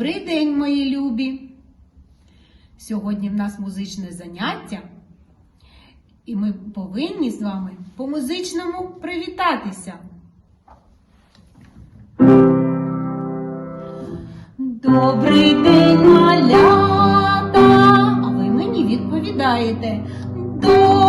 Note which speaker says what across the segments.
Speaker 1: Добрий день, мої любі! Сьогодні в нас музичне заняття, і ми повинні з вами по-музичному привітатися. Добрий день, малята! А ви мені відповідаєте. Добрий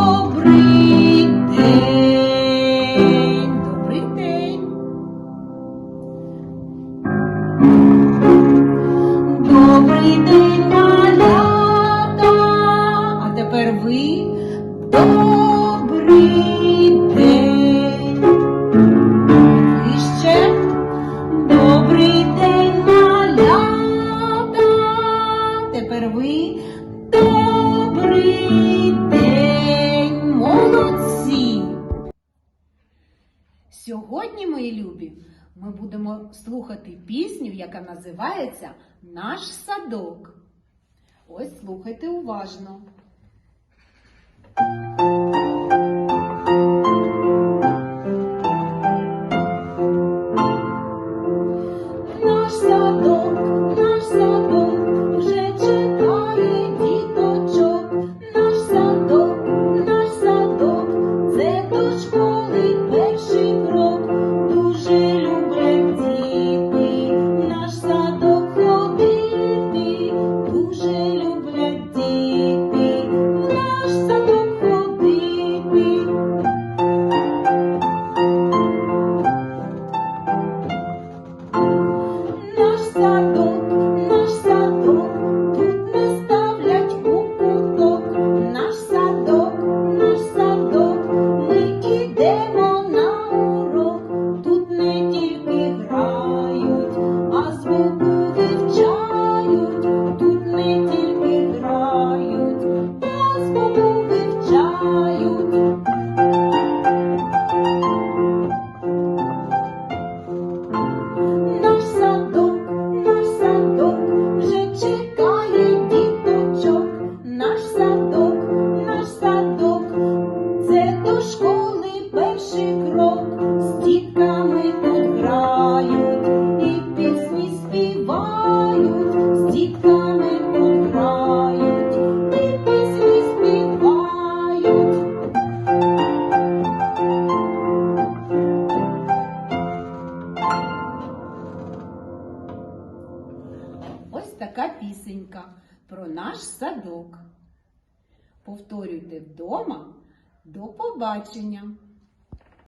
Speaker 1: Добрий день, малята! А тепер ви добрий день! І ще добрий день, малята! Тепер ви добрий день, молодці! Сьогодні, мої любі, ми будемо слухати пісню, яка називається Наш садок. Ось слухайте уважно. Перший крок. З дітками тут грають і пісні співають. З дітками тут грають і пісні співають. Ось така пісенька про наш садок. Повторюйте вдома. До побачення!